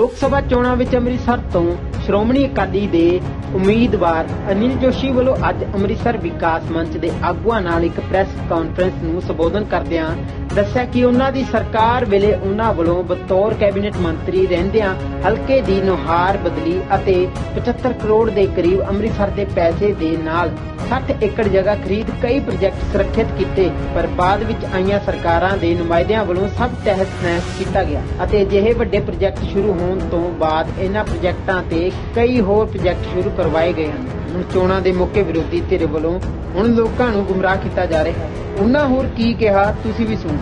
ਲੋਕ ਸਭਾ ਚੋਣਾਂ ਵਿੱਚ ਅੰਮ੍ਰਿਤਸਰ ਤੋਂ ਸ਼੍ਰੋਮਣੀ ਅਕਾਲੀ ਦੇ ਉਮੀਦਵਾਰ ਅਨਿਲ ਜੋਸ਼ੀ ਵੱਲੋਂ ਅੱਜ ਅੰਮ੍ਰਿਤਸਰ ਵਿਕਾਸ ਮੰਚ ਦੇ ਆਗੂਆਂ ਨਾਲ ਇੱਕ ਪ੍ਰੈਸ ਕਾਨਫਰੰਸ ਨੂੰ ਸੰਬੋਧਨ ਕਰਦਿਆਂ ਦੱਸਿਆ ਕਿ ਉਹਨਾਂ ਦੀ ਸਰਕਾਰ ਵੇਲੇ ਉਹਨਾਂ ਵੱਲੋਂ ਬਤੌਰ ਕੈਬਨਿਟ ਮੰਤਰੀ ਰਹਿੰਦਿਆਂ ਹਲਕੇ ਦੀ ਨੁਹਾਰ ਬਦਲੀ ਅਤੇ 75 ਕਰੋੜ ਦੇ ਕਰੀਬ ਅੰਮ੍ਰਿਤਸਰ ਦੇ ਪੈਸੇ ਦੇ ਨਾਲ 60 ਏਕੜ ਜਗ੍ਹਾ ਖਰੀਦ ਕਈ ਪ੍ਰੋਜੈਕਟ ਸੁਰੱਖਿਅਤ ਕੀਤੇ, ਪਰ ਬਾਅਦ ਵਿੱਚ ਆਈਆਂ ਸਰਕਾਰਾਂ ਦੇ ਨੁਮਾਇੰਦਿਆਂ ਵੱਲੋਂ ਸਭ ਤਹਿਸ ਨਹਿਸ ਕੀਤਾ ਗਿਆ ਅਤੇ ਅਜਿਹੇ ਵੱਡੇ ਪ੍ਰੋਜੈਕਟ ਸ਼ੁਰੂ ਹੋਣ ਤੋਂ ਬਾਅਦ ਇਹਨਾਂ ਪ੍ਰੋਜੈਕਟਾਂ ਤੇ ਕਈ ਹੋਰ ਪ੍ਰੋਜੈਕਟ ਸ਼ੁਰੂ ਕਰਵਾਏ ਗਏ ਹਨ। ਹੁਣ ਚੋਣਾਂ ਦੇ ਮੌਕੇ ਵਿਰੋਧੀ ਧਿਰ ਵੱਲੋਂ ਹੁਣ ਲੋਕਾਂ ਨੂੰ ਗੁੰਮਰਾਹ ਕੀਤਾ ਜਾ ਰਿਹਾ ਹੈ। ਉਹਨਾਂ ਹੋਰ ਕੀ ਕਿਹਾ, ਤੁਸੀਂ ਵੀ ਸੁਣੋ।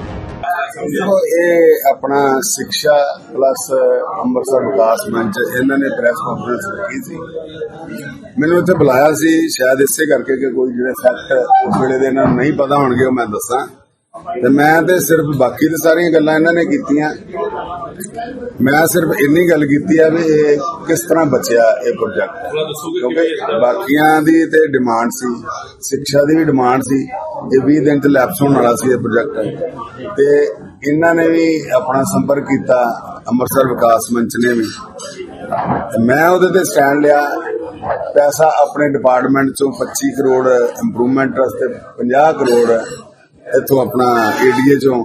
ਦੇਖੋ, ਇਹ ਆਪਣਾ ਸਿੱਖਿਆ ਪਲੱਸ ਅੰਮ੍ਰਿਤਸਰ ਵਿਕਾਸ ਮੰਚ, ਇਹਨਾਂ ਨੇ ਪ੍ਰੈਸ ਕਾਨਫਰੰਸ ਰੱਖੀ ਸੀ। ਮੈਨੂੰ ਇੱਥੇ ਬੁਲਾਇਆ ਸੀ, ਸ਼ਾਇਦ ਇਸੇ ਕਰਕੇ ਕਿ ਕੋਈ ਜਿਹੜੇ ਫੈਕਟ ਉਸ ਵੇਲੇ ਦੇ ਇਹਨਾਂ ਨੂੰ ਨਹੀਂ ਪਤਾ ਹੋਣਗੇ, ਉਹ ਮੈਂ ਦੱਸਾਂ। ਤੇ ਮੈਂ ਤੇ ਸਿਰਫ ਬਾਕੀ ਤੇ ਸਾਰੀਆਂ ਗੱਲਾਂ ਇਹਨਾਂ ਨੇ ਕੀਤੀਆਂ। ਮੈਂ ਸਿਰਫ ਇੰਨੀ ਗੱਲ ਕੀਤੀ ਆ ਵੀ ਇਹ ਕਿਸ ਤਰ੍ਹਾਂ ਬਚਿਆ ਇਹ ਪ੍ਰੋਜੈਕਟ ਕਿਉਂਕਿ ਬਾਕੀਆਂ ਦੀ ਤੇ ਡਿਮਾਂਡ ਸੀ, ਸਿੱਖਿਆ ਦੀ ਵੀ ਡਿਮਾਂਡ ਸੀ, ਇਹ 20 ਦਿਨ ਚ ਲੈਪਸ ਹੋਣ ਵਾਲਾ ਸੀ ਇਹ ਪ੍ਰੋਜੈਕਟ ਤੇ ਇਹਨਾਂ ਨੇ ਵੀ ਆਪਣਾ ਸੰਪਰਕ ਕੀਤਾ ਅੰਮ੍ਰਿਤਸਰ ਵਿਕਾਸ ਮੰਚ ਨੇ ਵੀ। ਮੈਂ ਉਹਦੇ ਤੇ ਸਟੈਂਡ ਲਿਆ। ਪੈਸਾ ਆਪਣੇ ਡਿਪਾਰਟਮੈਂਟ ਚੋਂ 25 ਕਰੋੜ ਇੰਪਰੂਵਮੈਂਟ ਵਾਸਤੇ 50 ਕਰੋੜ ਇੱਥੋਂ ਆਪਣਾ ਏਡੀਏ ਚੋਂ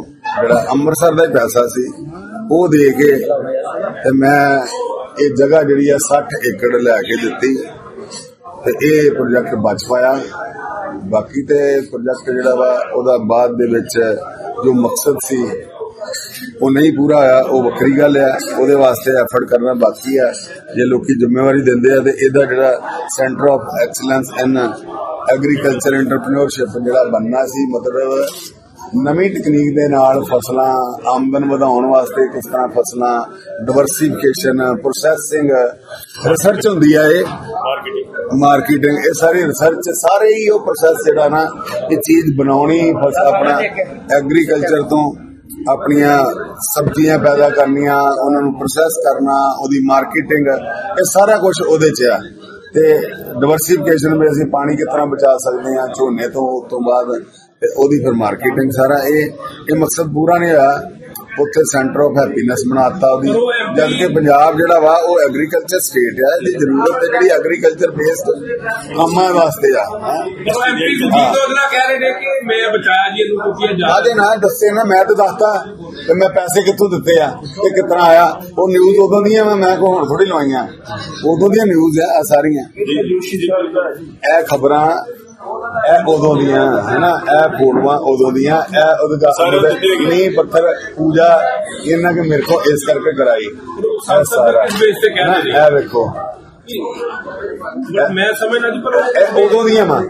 ਜਿਹੜਾ ਅੰਮ੍ਰਿਤਸਰ ਦਾ ਹੀ ਪੈਸਾ ਸੀ, ਉਹ ਦੇ ਕੇ ਤੇ ਮੈਂ ਇਹ ਜਗ੍ਹਾ ਜਿਹੜੀ ਆ 60 ਏਕੜ ਲੈ ਕੇ ਦਿੱਤੀ। ਤੇ ਇਹ ਪ੍ਰੋਜੈਕਟ ਬਚ ਪਾਇਆ। ਬਾਕੀ ਤੇ ਪ੍ਰੋਜੈਕਟ ਜਿਹੜਾ ਵਾ, ਉਹਦਾ ਬਾਅਦ ਦੇ ਵਿੱਚ ਜੋ ਮਕਸਦ ਸੀ ਉਹ ਨਹੀਂ ਪੂਰਾ ਹੋਇਆ ਉਹ ਵੱਖਰੀ ਗੱਲ ਆ। ਉਹਦੇ ਵਾਸਤੇ ਐਫਰਟ ਕਰਨਾ ਬਾਕੀ ਆ। ਜੇ ਲੋਕੀ ਜ਼ਿੰਮੇਵਾਰੀ ਦਿੰਦੇ ਆ ਤੇ ਇਹਦਾ ਜਿਹੜਾ centre of excellence in agriculture entrepreneurship ਜਿਹੜਾ ਬੰਨਣਾ ਸੀ ਮਤਲਬ ਨਵੀਂ ਟੈਕਨੀਕ ਦੇ ਨਾਲ ਫਸਲਾਂ ਆਮਦਨ ਵਧਾਉਣ ਵਾਸਤੇ ਕਿਸ ਤਰ੍ਹਾਂ ਫਸਲਾਂ ਡਿਵਰਸਿਫਿਕੇਸ਼ਨ ਪ੍ਰੋਸੈਸਿੰਗ ਰਿਸਰਚ ਹੁੰਦੀ ਆ ਇਹ। ਮਾਰਕੀਟਿੰਗ ਇਹ ਸਾਰੀ ਰਿਸਰਚ ਸਾਰੇ ਹੀ ਉਹ ਪ੍ਰੋਸੈਸ ਜਿਹੜਾ ਨਾ ਇਹ ਚੀਜ਼ ਬਣਾਉਣੀ ਆਪਣਾ ਐਗਰੀਕਲਚਰ ਤੋਂ ਆਪਣੀਆਂ ਸਬਜ਼ੀਆਂ ਪੈਦਾ ਕਰਨੀਆਂ, ਉਹਨਾਂ ਨੂੰ ਪ੍ਰੋਸੈਸ ਕਰਨਾ, ਉਹਦੀ ਮਾਰਕੀਟਿੰਗ ਇਹ ਸਾਰਾ ਕੁਝ ਉਹਦੇ 'ਚ ਆ। ਤੇ ਡਿਵਰਸਿਫਿਕੇਸ਼ਨ ਵਿੱਚ ਅਸੀਂ ਪਾਣੀ ਕਿਸ ਤਰ੍ਹਾਂ ਬਚਾ ਸਕਦੇ ਹਾਂ, ਝੋਨੇ ਤੋਂ ਉਸ ਤੋਂ ਬਾਅਦ ਤੇ ਉਹਦੀ ਫਿਰ ਮਾਰਕੀਟਿੰਗ ਸਾਰਾ ਇਹ ਇਹ ਮਕਸਦ ਪੂਰਾ ਨਹੀਂ ਹੋਇਆ। ਉੱਥੇ ਸੈਂਟਰ ਆਫ ਹੈਪੀਨੈਸ ਬਣਾਤਾ ਉਹਦੀ। ਜਦ ਕਿ ਪੰਜਾਬ ਜਿਹੜਾ ਵਾ, ਉਹ ਐਗਰੀਕਲਚਰ ਸਟੇਟ ਹੈ ਇਹਦੀ ਜ਼ਰੂਰਤ ਹੈ ਜਿਹੜੀ ਐਗਰੀਕਲਚਰ ਬੇਸਡ ਕੰਮਾਂ ਵਾਸਤੇ ਆ। ਐਮਪੀ ਮੈਂ ਬਚਾਇਆ ਜੀ ਨਾ ਦੱਸੇ ਨਾ, ਮੈਂ ਤਾਂ ਦੱਸਤਾ ਕਿ ਮੈਂ ਪੈਸੇ ਕਿੱਥੋਂ ਦਿੱਤੇ ਆ ਤੇ ਕਿਤਨਾ ਆਇਆ। ਉਹ ਨਿਊਜ਼ ਉਦੋਂ ਦੀਆਂ ਮੈਂ ਮੈਂ ਕੋ ਹੁਣ ਥੋੜੀ ਲਵਾਈਆਂ। ਉਦੋਂ ਦੀਆਂ ਨਿਊਜ਼ ਆ ਸਾਰੀਆਂ। ਇਹ ਖਬਰਾਂ ਇਹ ਉਦੋਂ ਦੀਆਂ ਹੈਨਾ? ਇਹ ਫੋਟੋਆਂ ਉਦੋਂ ਦੀਆਂ ਇਹ ਉਹਦੇ ਦਾ ਨਹੀਂ ਪੱਥਰ ਪੂਜਾ ਇਹਨਾਂ ਕੇ ਮੇਰੇ ਕੋ ਇਸ ਕਰਕੇ ਕਰਾਈ। ਇਹ ਸਾਰਾ। ਇਹ ਵੇਖੋ। ਮੈਂ ਸਮਝਣਾ ਜੀ ਪਰ ਇਹ ਉਦੋਂ ਦੀਆਂ ਮਾਂ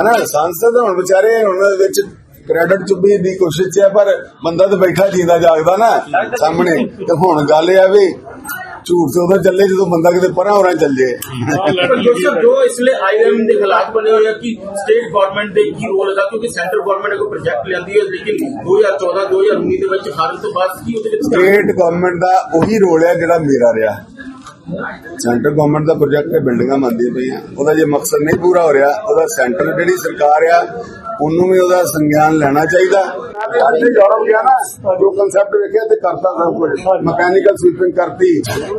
ਹਨਾ? ਸੰਸਦ ਹੁਣ ਵਿਚਾਰੇ ਹੁਣ ਵਿੱਚ ਕ੍ਰੈਡਿਟ ਚੁੱਭੀ ਦੀ ਕੋਸ਼ਿਸ਼ 'ਚ ਹੈ ਪਰ ਬੰਦਾ ਤਾਂ ਬੈਠਾ ਜੀਂਦਾ ਜਾਗਦਾ ਨਾ ਸਾਹਮਣੇ। ਤੇ ਹੁਣ ਗੱਲ ਇਹ ਆ ਵੀ ਝੂਠ ਤੇ ਉਦੋਂ ਚੱਲੇ ਜਦੋਂ ਬੰਦਾ ਕਿਤੇ ਪਰਾਂ ਹੋਰਾਂ ਚੱਲ। ਜੇ ਦੋਸਤੋ ਜੋ ਇਸਲੇ ਆਈਐਮ ਦੇ ਹਾਲਾਤ ਬਣੇ ਹੋਏ ਆ ਕਿ ਸਟੇਟ ਗਵਰਨਮੈਂਟ ਦੇ ਕੀ ਰੋਲ ਹੈਗਾ ਕਿਉਂਕਿ ਸੈਂਟਰ ਗਵਰਨਮੈਂਟ ਕੋਈ ਪ੍ਰੋਜੈਕਟ ਲਿਆਂਦੀ ਹੈ ਲੇਕਿਨ 2014 2019 ਦੇ ਵਿੱਚ ਹਾਰਨ ਤੋਂ ਬਾਅਦ ਕੀ ਉਹਦੇ ਵਿੱਚ ਸਟੇਟ ਗਵਰਨਮੈਂਟ ਦਾ ਉਹੀ ਰੋਲ ਹੈ ਜਿਹੜਾ ਮੇਰਾ ਰਿਹਾ। ਸੈਂਟਰ ਗਵਰਨਮੈਂਟ ਦਾ ਪ੍ਰੋਜੈਕਟ ਹੈ ਬਿਲਡਿੰਗਾਂ ਮੰਨਦੀਆਂ ਪਈਆਂ ਉਹਦਾ ਜੇ ਮਕਸਦ ਨਹੀਂ ਪੂਰਾ ਹੋ ਰਿਹਾ ਉਹਦਾ ਸੈਂਟਰ ਜਿਹੜੀ ਸਰਕਾਰ ਆ ਉਹਨੂੰ ਵੀ ਉਹਦਾ ਸੰਗਿਆਨ ਲੈਣਾ ਚਾਹੀਦਾ। ਅੱਜ ਯੂਰਪ ਗਿਆ ਨਾ। ਜੋ ਕਨਸੈਪਟ ਵੇਖਿਆ ਤੇ ਕਰਤਾ ਸਭ ਕੁਝ। ਮਕੈਨੀਕਲ ਸਵੀਪਿੰਗ ਕਰਤੀ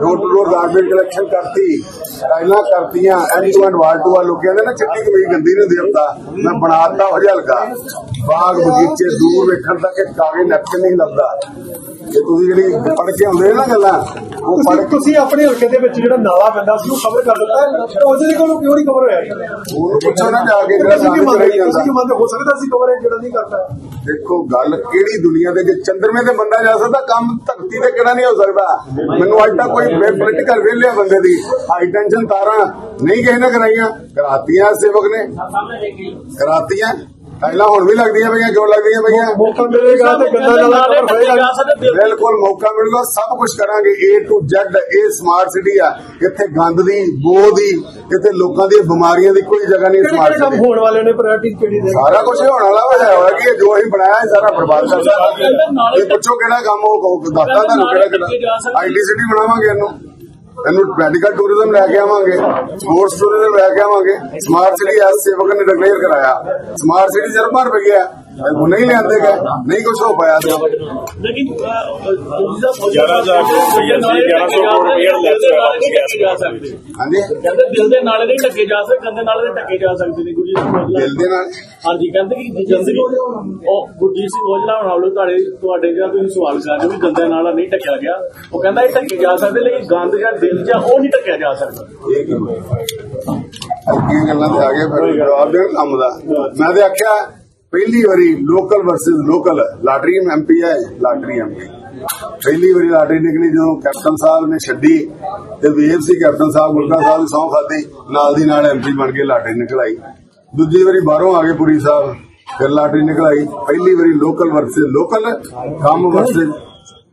road to road garbage collection ਕਰਤੀ ਟਾਈਲਾਂ ਕਰਤੀਆਂ end to end wall to wall ਲੋਕਾਂ ਨੇ ਨਾ ਚਿੱਟੀ ਕਮੀਜ਼ ਗੰਦੀ ਨਹੀਂ ਦੇਵਤਾ ਮੈਂ ਬਣਾਤਾ ਹੋ ਜਾ ਹਲਕਾ। ਬਾਗ ਬਗੀਚੇ ਦੂਰ ਵੇਖਣ ਤੱਕ ਕਾਗਜ਼ ਨੈਪਕਿਨ ਨਹੀਂ ਲੱਭਦਾ। ਜੇ ਤੁਸੀਂ ਜਿਹੜੀ ਪੜ ਕੇ ਆਉਂਦੇ ਨਾ ਗੱਲਾਂ ਉਹ ਪੜ ਤੁਸੀਂ ਆਪਣੇ ਹਲਕੇ ਦੇ ਵਿੱਚ ਜਿਹੜਾ ਨਾਲਾ ਪੈਂਦਾ ਸੀ ਉਹ ਕਵਰ ਕਰ ਦਿੱਤਾ। ਉਹਦੇ ਲਈ ਕੋਲ ਕਿਉਂ ਨਹੀਂ ਕਵਰ ਹੋਇਆ ਉਹਨੂੰ ਪੁੱਛੋ ਨਾ ਜਾ ਕੇ ਜਿਹੜਾ ਕੀ ਸਾਨੂੰ ਮੰਨਦੇ ਕਰਾਈ ਤੁਸੀਂ ਕੀ ਜਾਂਦਾ ਮੰਨਦੇ? ਹੋ ਸਕਦਾ ਸੀ ਕਵਰ ਜਿਹੜਾ ਨਹੀਂ ਕਰਦਾ। ਦੇਖੋ ਗੱਲ ਕਿਹੜੀ ਦੁਨੀਆ ਦੇ ਜੇ ਚੰਦਰਮੇ ਤੇ ਬੰਦਾ ਜਾ ਸਕਦਾ ਕੰਮ ਧਰਤੀ ਤੇ ਕਿਹੜਾ ਨਹੀਂ ਹੋ ਸਕਦਾ? ਮੈਨੂੰ ਅੱਜ ਤੱਕ ਕੋਈ ਪੋਲੀਟੀਕਲ ਵੇਲਿਆ ਬੰਦੇ ਦੀ। ਹਾਈ ਟੈਂਸ਼ਨ ਤਾਰਾਂ ਨਹੀਂ ਕਿਸੇ ਨੇ ਕਰਾਈਆਂ। ਕਰਾਤੀਆਂ ਸੇਵਕ ਨੇ। ਕਰਾਤੀਆਂ। ਪਹਿਲਾਂ ਹੁਣ ਵੀ ਲੱਗਦੀਆਂ ਪਈਆਂ ਕਿਉਂ ਲੱਗਦੀਆਂ ਪਈਆਂ। ਮੌਕਾ ਮਿਲੇਗਾ ਤੇ ਗੰਦਾ ਨਾਲਾ ਕਵਰ ਹੋਏਗਾ ਬਿਲਕੁਲ ਮੌਕਾ ਮਿਲੂਗਾ ਸਭ ਕੁਝ ਕਰਾਂਗੇ A to Z ਇਹ ਸਮਾਰਟ ਸਿਟੀ ਆ। ਇੱਥੇ ਗੰਦ ਦੀ ਬੋ ਦੀ ਇੱਥੇ ਲੋਕਾਂ ਦੀਆਂ ਬਿਮਾਰੀਆਂ ਦੀ ਕੋਈ ਜਗ੍ਹਾ ਨਹੀਂ ਸਮਾਰਟ ਸਿਟੀ ਹੋਣ ਵਾਲੇ ਨੇ ਪ੍ਰਾਇੋਰਟੀ ਕਿਹੜੀ ਦੇ ਸਾਰਾ ਕੁਝ ਹੋਣ ਵਾਲਾ ਹੋਇਆ ਹੋਇਆ ਕਿ ਇਹ ਜੋ ਅਸੀਂ ਬਣਾਇਆ ਸਾਰਾ ਬਰਬਾਦ ਕਰ ਦਿੱਤਾ। ਇਹ ਪੁੱਛੋ ਕਿਹੜਾ ਕੰਮ ਉਹ ਉਹ ਦੱਸਦਾ ਤੁਹਾਨੂੰ ਕਿਹੜਾ ਕਿਹੜਾ। ਆਈਟੀ ਸਿਟੀ ਬਣਾਵਾਂਗੇ ਇਹਨੂੰ। ਇਹਨੂੰ ਮੈਡੀਕਲ ਟੂਰਿਜ਼ਮ ਲੈ ਕੇ ਆਵਾਂਗੇ ਸਪੋਰਟਸ ਟੂਰਿਜ਼ਮ ਲੈ ਕੇ ਆਵਾਂਗੇ। ਸਮਾਰਟ ਸਿਟੀ ਐਸ ਸੇਵਕ ਨੇ ਡਿਕਲੇਅਰ ਕਰਾਇਆ। ਸਮਾਰਟ ਸਿਟੀ ਜਰਮਨ ਰੁਪਏ ਗਿਆ। ਉਹ ਨਹੀਂ ਲਿਆਂਦੇ ਗਏ। ਨਹੀਂ ਕੁਝ ਹੋ ਪਾਇਆ ਤੇ। ਲੇਕਿਨ ਗਿਆਰਾਂ ਹਜ਼ਾਰ ਰੁਪਇਆ ਸੀ, ਗਿਆਰਾਂ ਸੌ ਕਰੋੜ ਰੁਪਇਆ ਲੈ ਕੇ। ਜਾ ਸਕਦੇ। ਹਾਂਜੀ। ਕਹਿੰਦੇ ਦਿਲ ਦੇ ਨਾਲੇ ਦੇ ਢੱਕੇ ਜਾ ਸਕਦੇ ਗੰਦੇ ਨਾਲੇ ਦੇ ਢੱਕੇ ਜਾ ਸਕਦੇ ਨੇ ਗੁਰਜੀਤ ਸਿੰਘ ਔਜਲਾ। ਦਿਲ ਦੇ ਨਾਲ? ਹਾਂਜੀ ਕਹਿੰਦੇ ਕਿ ਜਿੰਦਗੀ ਉਹ ਗੁਰਜੀਤ ਸਿੰਘ ਔਜਲਾ ਹੁਣ ਆਲੋ ਤੁਹਾਡੇ ਤੁਹਾਡੇ ਜਿਹੜਾ ਤੁਸੀਂ ਸਵਾਲ ਕਰ ਰਹੇ ਹੋ ਵੀ ਗੰਦੇ ਨਾਲਾ ਨਹੀਂ ਢੱਕਿਆ ਗਿਆ। ਉਹ ਕਹਿੰਦਾ ਇਹ ਢੱਕੇ ਜਾ ਸਕਦੇ ਲੇਕਿਨ ਗੰਦ ਜਿਹੜਾ ਦਿਲ ਆ ਉਹ ਨਹੀਂ ਢੱਕਿਆ ਜਾ ਸਕਦਾ। ਇਹ ਕੀ ਹੋਇਆ ਹਲਕੀਆਂ ਗੱਲਾਂ ਤੇ ਆ ਗਏ ਫਿਰ ਜਵਾਬ ਦੇਣ ਕੰਮ ਦਾ। ਮੈਂ ਤੇ ਆਖਿਆ ਪਹਿਲੀ ਵਾਰੀ local versus local lottery MP ਹੈ, ਲਾਟਰੀ ਐਮਪੀ ਪਹਿਲੀ ਵਾਰੀ ਲਾਟਰੀ ਨਿਕਲੀ ਜਦੋਂ ਕੈਪਟਨ ਸਾਹਿਬ ਨੇ ਛੱਡੀ ਤੇ ਵੇਵ ਸੀ ਕੈਪਟਨ ਸਾਹਿਬ ਗੁਰਗਾ ਸਾਹਿਬ ਦੀ ਸਹੁੰ ਖਾਦੀ ਨਾਲ ਦੀ ਨਾਲ ਐਮਪੀ ਬਣ ਕੇ ਲਾਟਰੀ ਨਿਕਲ ਦੂਜੀ ਵਾਰੀ ਬਾਹਰੋਂ ਆ ਗਏ ਪੁਰੀ ਸਾਹਿਬ, ਫਿਰ ਲਾਟਰੀ ਨਿਕਲਾਈ। ਪਹਿਲੀ ਵਾਰੀ ਲੋਕਲ ਵਰਸਸ ਲੋਕਲ ਕੰਮ ਵਰਸਸ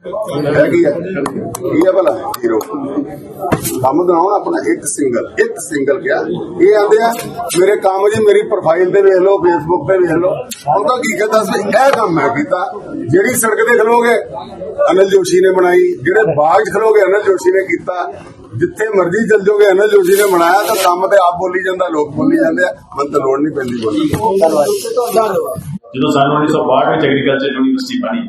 ਹੈ ਕੀ ਹੈ ਕੀ ਹੈ ਭਲਾ? ਹੀਰੋ। ਕੰਮ ਕਰਾਉਣ ਆਪਣਾ ਇੱਕ ਸਿੰਗਲ ਇੱਕ ਸਿੰਗਲ ਕਿਹਾ ਇਹ ਆਂਦੇ ਆ ਮੇਰੇ ਕੰਮ ਜੀ ਮੇਰੀ ਪ੍ਰੋਫਾਈਲ ਤੇ ਵੇਖ ਲਓ ਫੇਸਬੁੱਕ ਤੇ ਵੇਖ ਲਓ। ਹੁਣ ਤਾਂ ਕੀ ਕਹਿੰਦਾ ਸੀ? ਇਹ ਕੰਮ ਮੈਂ ਕੀਤਾ। ਜਿਹੜੀ ਸੜਕ ਤੇ ਖਲੋਗੇ ਅਨਿਲ ਜੋਸ਼ੀ ਨੇ ਬਣਾਈ। ਜਿਹੜੇ ਬਾਗ 'ਚ ਖਲੋਗੇ ਅਨਿਲ ਜੋਸ਼ੀ ਨੇ ਕੀਤਾ। ਜਿੱਥੇ ਮਰਜ਼ੀ ਚੱਲ ਜਾਓਗੇ ਅਨਿਲ ਜੋਸ਼ੀ ਨੇ ਬਣਾਇਆ ਤਾਂ ਕੰਮ ਤੇ ਆਪ ਬੋਲੀ ਜਾਂਦਾ ਲੋਕ ਬੋਲੀ ਜਾਂਦੇ ਆ। ਮੈਨੂੰ ਤਾਂ ਲੋੜ ਨਹੀਂ ਪੈਂਦੀ ਬੋਲੀ ਜਦੋਂ ਸਾਨੂੰ 1962 ਵਿੱਚ ਐਗਰੀਕਲਚਰ ਯੂਨੀਵਰਸਿਟੀ ਬਣੀ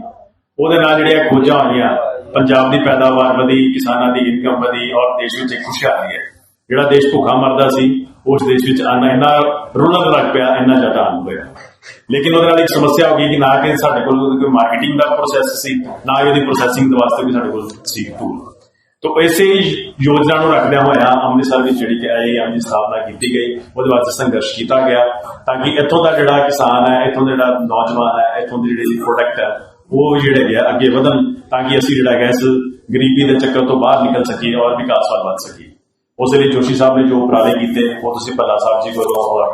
ਉਹਦੇ ਨਾਲ ਜਿਹੜੀਆਂ ਖੋਜਾਂ ਹੋਈਆਂ ਪੰਜਾਬ ਦੀ ਪੈਦਾਵਾਰ ਵਧੀ, ਕਿਸਾਨਾਂ ਦੀ ਇਨਕਮ ਵਧੀ ਔਰ ਦੇਸ਼ ਵਿੱਚ ਖੁਸ਼ਹਾਲੀ ਹੈ। ਜਿਹੜਾ ਦੇਸ਼ ਭੁੱਖਾ ਮਰਦਾ ਸੀ, ਉਸ ਦੇਸ਼ ਵਿੱਚ ਅੰਨ ਇੰਨਾ ਰੌਣਕ ਲੱਗ ਪਿਆ, ਇੰਨਾ ਜ਼ਿਆਦਾ ਅੰਨ ਹੋਇਆ। ਲੇਕਿਨ ਉਹਦੇ ਨਾਲ ਇੱਕ ਸਮੱਸਿਆ ਹੋ ਗਈ ਕਿ ਨਾ ਕਿ ਸਾਡੇ ਕੋਲ ਕੋਈ ਮਾਰਕੀਟਿੰਗ ਦਾ ਪ੍ਰੋਸੈਸ ਸੀ, ਨਾ ਹੀ ਉਹਦੀ ਪ੍ਰੋਸੈਸਿੰਗ ਦੇ ਵਾਸਤੇ ਵੀ ਸਾਡੇ ਕੋਲ ਸੀ ਟੂਲ ਤੋ ਇਸੇ ਯੋਜਨਾ ਨੂੰ ਰੱਖਦਿਆਂ ਹੋਇਆ ਅੰਮ੍ਰਿਤਸਰ ਵਿੱਚ ਜਿਹੜੀ ਕਿ ਆਈਐਮ ਦੀ ਸਥਾਪਨਾ ਕੀਤੀ ਗਈ, ਉਹਦੇ ਵਾਸਤੇ ਸੰਘਰਸ਼ ਕੀਤਾ ਗਿਆ, ਤਾਂ ਕਿ ਇੱਥੋਂ ਦਾ ਜਿਹੜਾ ਕਿਸਾਨ ਹੈ, ਇੱਥੋਂ ਦਾ ਜਿਹੜਾ ਨੌਜਵਾਨ ਹੈ, ਇੱਥੋਂ ਦੀ ਜਿਹੜੀ ਪ੍ਰੋਡਕਟ ਹੈ ਉਹ ਜਿਹੜੇ ਹੈਗੇ ਆ ਅੱਗੇ ਵਧਣ ਤਾਂ ਕਿ ਅਸੀਂ ਜਿਹੜਾ ਹੈਗਾ ਇਸ ਗਰੀਬੀ ਦੇ ਚੱਕਰ ਤੋਂ ਬਾਹਰ ਨਿਕਲ ਸਕੀਏ ਔਰ ਵਿਕਾਸ ਵੱਲ ਵੱਧ ਸਕੀਏ ਉਸ ਲਈ ਜੋਸ਼ੀ ਸਾਹਿਬ ਨੇ ਜੋ ਉਪਰਾਲੇ ਕੀਤੇ ਉਹ ਤੁਸੀਂ ਭੱਲਾ ਸਾਹਿਬ ਜੀ ਕੋਲੋਂ ਔਰ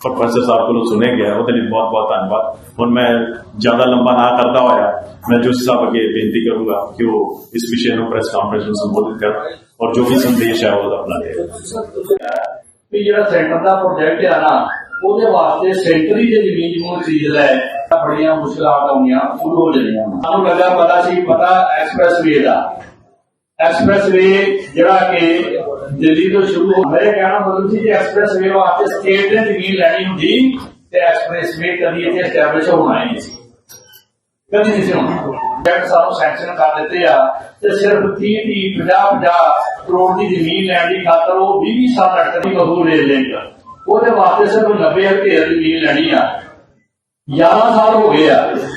ਪ੍ਰੋਫੈਸਰ ਸਾਹਿਬ ਕੋਲੋਂ ਸੁਣੇ ਗਿਆ ਉਹਦੇ ਲਈ ਬਹੁਤ ਬਹੁਤ ਧੰਨਵਾਦ ਹੁਣ ਮੈਂ ਜ਼ਿਆਦਾ ਲੰਬਾ ਨਾ ਕਰਦਾ ਹੋਇਆ ਮੈਂ ਜੋਸ਼ੀ ਸਾਹਿਬ ਅੱਗੇ ਬੇਨਤੀ ਕਰੂੰਗਾ ਕਿ ਉਹ ਇਸ ਵਿਸ਼ੇ ਨੂੰ ਪ੍ਰੈਸ ਕਾਨਫਰੰਸ ਨੂੰ ਸੰਬੋਧਿਤ ਕਰਨ ਔਰ ਜੋ ਵੀ ਸੰਦੇਸ਼ ਹੈ ਉਹ ਆਪਣਾ ਉਹਦੇ ਵਾਸਤੇ ਸੈਂਟਰੀ ਦੇ ਜ਼ਮੀਨ ਜਮੂਨ ਖਰੀਦ ਲੈ। ਬੜੀਆਂ ਮੁਸ਼ਕਲਾਂ ਆਉਂਦੀਆਂ, ਸ਼ੁਰੂ ਹੋ ਜਾਂਦੀਆਂ। ਸਾਨੂੰ ਲੱਗਾ ਪਤਾ ਸੀ, ਪਤਾ ਐਕਸਪ੍ਰੈਸ ਦਾ। ਐਕਸਪ੍ਰੈਸ ਜਿਹੜਾ ਕਿ ਦਿੱਲੀ ਤੋਂ ਸ਼ੁਰੂ ਹੋ ਮੇਰੇ ਕਹਿਣਾ ਮਤਲਬ ਸੀ ਕਿ ਐਕਸਪ੍ਰੈਸ ਵਾਸਤੇ ਸਟੇਟ ਨੇ ਜ਼ਮੀਨ ਲੈਣੀ ਹੁੰਦੀ ਤੇ ਐਕਸਪ੍ਰੈਸ ਕਦੀ ਇੱਥੇ ਐਸਟੈਬਲਿਸ਼ ਹੋਣਾ ਨਹੀਂ ਸੀ। ਕਦੀ ਨਹੀਂ ਸੀ ਹੋਣਾ। ਪ੍ਰੋਜੈਕਟ ਸਾਨੂੰ ਸੈਂਕਸ਼ਨ ਕਰ ਦਿੱਤੇ ਆ, ਤੇ ਸਿਰਫ 30 30 50 50 ਕਰੋੜ ਦੀ ਜ਼ਮੀਨ ਲੈਣ ਦੀ ਖਾਤਰ ਉਹ 20 ਸਾਲ ਅਟਕ ਦੀ ਮਜ਼ਦੂਰ ਲੈ ਲੇਗਾ ਉਹਦੇ ਵਾਸਤੇ ਸਿਰਫ 90 ਹਜ਼ਾਰ ਜ਼ਮੀਨ ਲੈਣੀ ਆ। 11 ਸਾਲ ਹੋ ਗਏ ਆ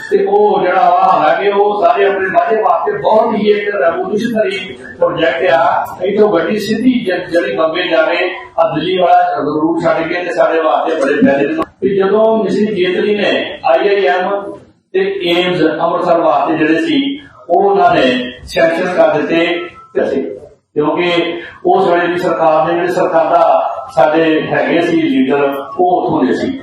ਤੇ ਉਹ ਜਿਹੜਾ ਵਾ ਹਾਲਾਂਕਿ ਉਹ ਸਾਰੇ ਆਪਣੇ ਮਾਝੇ ਵਾਸਤੇ ਬਹੁਤ ਹੀ ਇੱਕ ਰੈਵੋਲੂਸ਼ਨਰੀ ਪ੍ਰੋਜੈਕਟ ਆ। ਇਥੋਂ ਗੱਡੀ ਸਿੱਧੀ ਜਿਹੜੀ ਬੰਬੇ ਜਾਵੇ ਆ ਦਿੱਲੀ ਵਾਲਾ ਰੂਟ ਛੱਡ ਕੇ ਤੇ ਸਾਡੇ ਵਾਸਤੇ ਬੜੇ ਫਾਇਦੇ ਵੀ ਜਦੋਂ ਮਿਸਰੀ ਜੇਤਲੀ ਨੇ ਆਈਆਈਐਮ ਤੇ ਏਮਸ ਅੰਮ੍ਰਿਤਸਰ ਵਾਸਤੇ ਜਿਹੜੇ ਸੀ, ਉਹ ਉਹਨਾਂ ਨੇ ਸੈਂਕਸ਼ਨ ਕਰ ਦਿੱਤੇ ਤੇ ਕਿਉਂਕਿ ਉਸ ਵੇਲੇ ਦੀ ਸਰਕਾਰ ਦੇ ਜਿਹੜੇ ਸਰਕਾਰ ਦਾ ਸਾਡੇ ਹੈਗੇ ਸੀ ਲੀਡਰ ਉਹ ਉਥੋਂ ਦੇ ਸੀ।